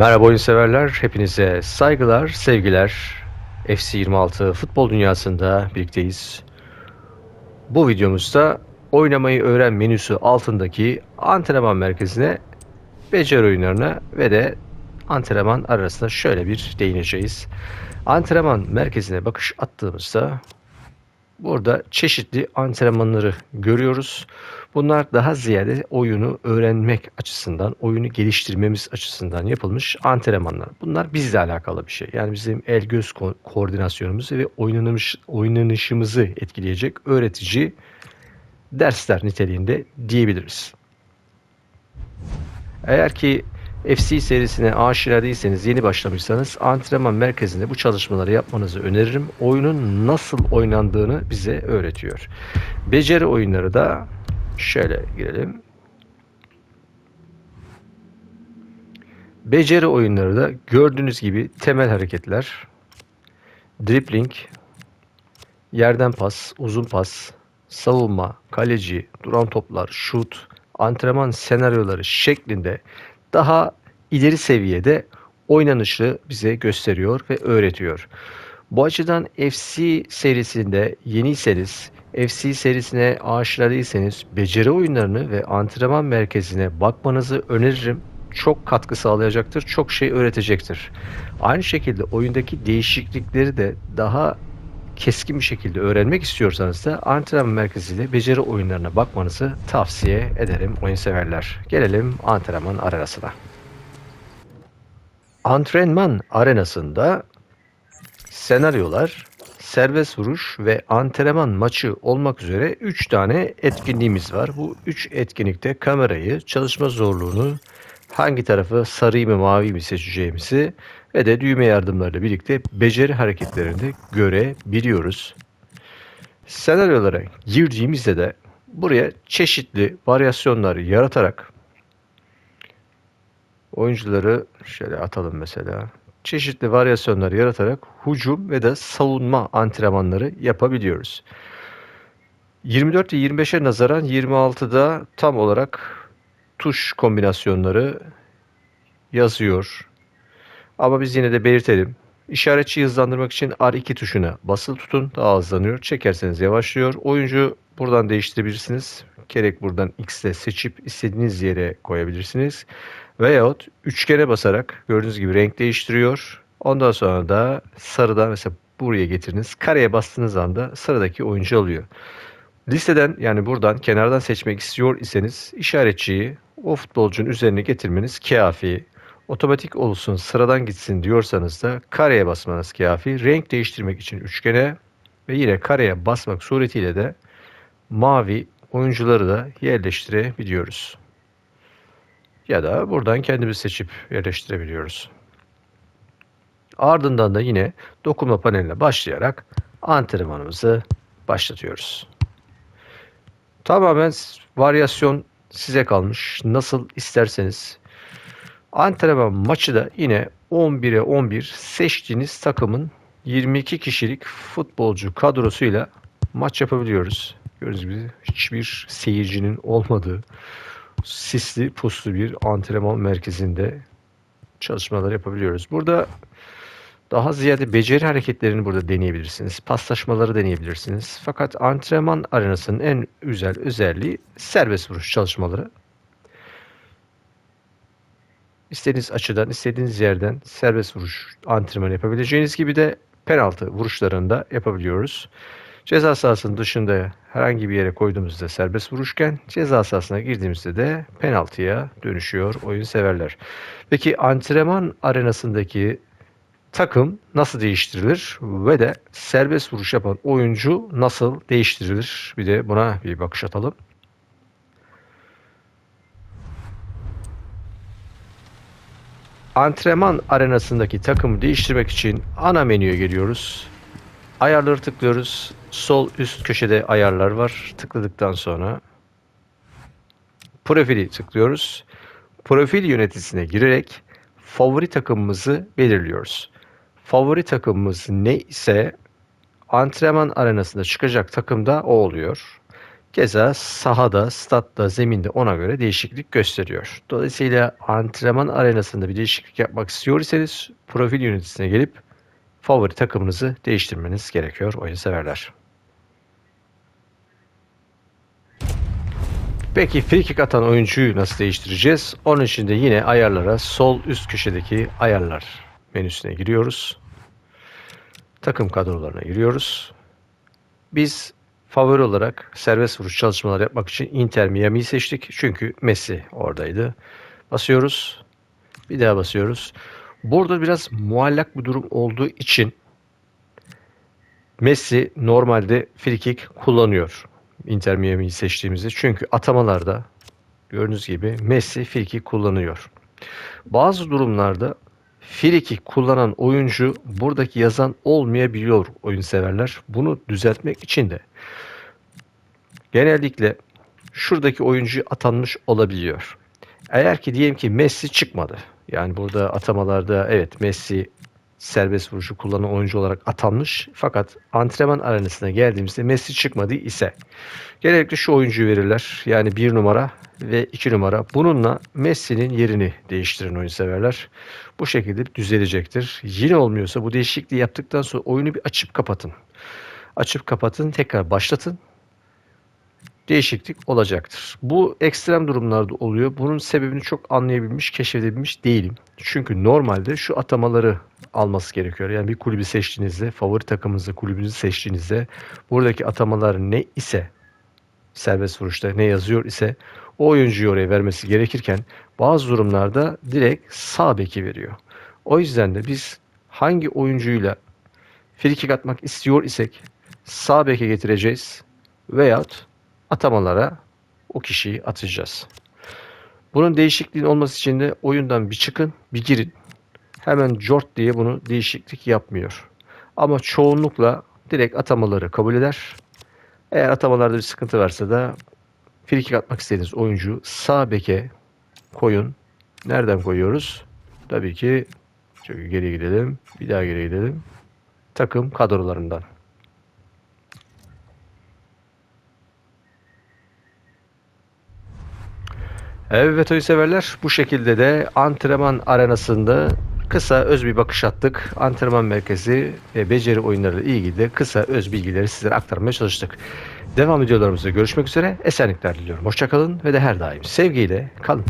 Merhaba oyun severler, hepinize saygılar, sevgiler. FC26 futbol dünyasında birlikteyiz. Bu videomuzda oynamayı öğren menüsü altındaki antrenman merkezine, beceri oyunlarına ve de antrenman arasında şöyle bir değineceğiz. Antrenman merkezine bakış attığımızda Burada çeşitli antrenmanları görüyoruz. Bunlar daha ziyade oyunu öğrenmek açısından, oyunu geliştirmemiz açısından yapılmış antrenmanlar. Bunlar bizle alakalı bir şey. Yani bizim el göz ko- koordinasyonumuzu ve oynanış, oynanışımızı etkileyecek öğretici dersler niteliğinde diyebiliriz. Eğer ki FC serisine aşina değilseniz, yeni başlamışsanız antrenman merkezinde bu çalışmaları yapmanızı öneririm. Oyunun nasıl oynandığını bize öğretiyor. Beceri oyunları da şöyle girelim. Beceri oyunları da gördüğünüz gibi temel hareketler, dribbling, yerden pas, uzun pas, savunma, kaleci, duran toplar, şut, antrenman senaryoları şeklinde daha ileri seviyede oynanışı bize gösteriyor ve öğretiyor. Bu açıdan FC serisinde yeniyseniz, FC serisine aşina değilseniz beceri oyunlarını ve antrenman merkezine bakmanızı öneririm. Çok katkı sağlayacaktır, çok şey öğretecektir. Aynı şekilde oyundaki değişiklikleri de daha keskin bir şekilde öğrenmek istiyorsanız da antrenman merkeziyle beceri oyunlarına bakmanızı tavsiye ederim oyun severler. Gelelim antrenman arenasına. Antrenman arenasında senaryolar, serbest vuruş ve antrenman maçı olmak üzere 3 tane etkinliğimiz var. Bu 3 etkinlikte kamerayı, çalışma zorluğunu, hangi tarafı sarıyı mı mavi mi seçeceğimizi ve de düğme yardımlarıyla birlikte beceri hareketlerinde görebiliyoruz. Senaryolara girdiğimizde de buraya çeşitli varyasyonlar yaratarak oyuncuları şöyle atalım mesela. Çeşitli varyasyonlar yaratarak hücum ve de savunma antrenmanları yapabiliyoruz. 24 ve 25'e nazaran 26'da tam olarak tuş kombinasyonları yazıyor. Ama biz yine de belirtelim. İşaretçi hızlandırmak için R2 tuşuna basılı tutun. Daha hızlanıyor. Çekerseniz yavaşlıyor. Oyuncu buradan değiştirebilirsiniz. Gerek buradan X'le seçip istediğiniz yere koyabilirsiniz. Veyahut üçgene basarak gördüğünüz gibi renk değiştiriyor. Ondan sonra da sarıdan mesela buraya getiriniz. Kareye bastığınız anda sıradaki oyuncu alıyor. Listeden yani buradan kenardan seçmek istiyor iseniz işaretçiyi o futbolcunun üzerine getirmeniz kafi. Otomatik olsun sıradan gitsin diyorsanız da kareye basmanız kafi. Renk değiştirmek için üçgene ve yine kareye basmak suretiyle de mavi oyuncuları da yerleştirebiliyoruz. Ya da buradan kendimiz seçip yerleştirebiliyoruz. Ardından da yine dokunma paneline başlayarak antrenmanımızı başlatıyoruz. Tamamen varyasyon size kalmış. Nasıl isterseniz. Antrenman maçı da yine 11'e 11 seçtiğiniz takımın 22 kişilik futbolcu kadrosuyla maç yapabiliyoruz. Gördüğünüz gibi hiçbir seyircinin olmadığı sisli puslu bir antrenman merkezinde çalışmalar yapabiliyoruz. Burada daha ziyade beceri hareketlerini burada deneyebilirsiniz. Paslaşmaları deneyebilirsiniz. Fakat antrenman arenasının en güzel özelliği serbest vuruş çalışmaları. İstediğiniz açıdan, istediğiniz yerden serbest vuruş antrenmanı yapabileceğiniz gibi de penaltı vuruşlarını da yapabiliyoruz. Ceza sahasının dışında herhangi bir yere koyduğumuzda serbest vuruşken ceza sahasına girdiğimizde de penaltıya dönüşüyor oyun severler. Peki antrenman arenasındaki takım nasıl değiştirilir ve de serbest vuruş yapan oyuncu nasıl değiştirilir? Bir de buna bir bakış atalım. Antrenman arenasındaki takımı değiştirmek için ana menüye geliyoruz. Ayarları tıklıyoruz. Sol üst köşede ayarlar var. Tıkladıktan sonra profili tıklıyoruz. Profil yöneticisine girerek favori takımımızı belirliyoruz. Favori takımımız ne ise antrenman arenasında çıkacak takım da o oluyor. Keza sahada, statta, zeminde ona göre değişiklik gösteriyor. Dolayısıyla antrenman arenasında bir değişiklik yapmak istiyor iseniz profil yöneticisine gelip favori takımınızı değiştirmeniz gerekiyor oyun severler. Peki free kick atan oyuncuyu nasıl değiştireceğiz? Onun için de yine ayarlara sol üst köşedeki ayarlar menüsüne giriyoruz. Takım kadrolarına giriyoruz. Biz favori olarak serbest vuruş çalışmaları yapmak için Inter Miami'yi seçtik. Çünkü Messi oradaydı. Basıyoruz. Bir daha basıyoruz. Burada biraz muallak bir durum olduğu için Messi normalde free kick kullanıyor. Inter Miami'yi seçtiğimizde. Çünkü atamalarda gördüğünüz gibi Messi kick kullanıyor. Bazı durumlarda kick kullanan oyuncu buradaki yazan olmayabiliyor oyun severler. Bunu düzeltmek için de genellikle şuradaki oyuncu atanmış olabiliyor. Eğer ki diyelim ki Messi çıkmadı. Yani burada atamalarda evet Messi serbest vuruşu kullanan oyuncu olarak atanmış. Fakat antrenman arenasına geldiğimizde Messi çıkmadı ise genellikle şu oyuncuyu verirler. Yani bir numara ve iki numara. Bununla Messi'nin yerini değiştirin oyun severler. Bu şekilde düzelecektir. Yine olmuyorsa bu değişikliği yaptıktan sonra oyunu bir açıp kapatın. Açıp kapatın, tekrar başlatın değişiklik olacaktır. Bu ekstrem durumlarda oluyor. Bunun sebebini çok anlayabilmiş, keşfedebilmiş değilim. Çünkü normalde şu atamaları alması gerekiyor. Yani bir kulübü seçtiğinizde, favori takımınızı, kulübünüzü seçtiğinizde buradaki atamalar ne ise serbest vuruşta ne yazıyor ise o oyuncuyu oraya vermesi gerekirken bazı durumlarda direkt sağ beki veriyor. O yüzden de biz hangi oyuncuyla frikik atmak istiyor isek sağ beke getireceğiz veyahut atamalara o kişiyi atacağız. Bunun değişikliğin olması için de oyundan bir çıkın, bir girin. Hemen jort diye bunu değişiklik yapmıyor. Ama çoğunlukla direkt atamaları kabul eder. Eğer atamalarda bir sıkıntı varsa da frikik atmak istediğiniz oyuncu sağ beke koyun. Nereden koyuyoruz? Tabii ki şöyle geri gidelim. Bir daha geri gidelim. Takım kadrolarından. Evet oyun severler bu şekilde de antrenman arenasında kısa öz bir bakış attık. Antrenman merkezi ve beceri oyunlarıyla ilgili de kısa öz bilgileri sizlere aktarmaya çalıştık. Devam videolarımızda görüşmek üzere. Esenlikler diliyorum. Hoşçakalın ve de her daim sevgiyle kalın.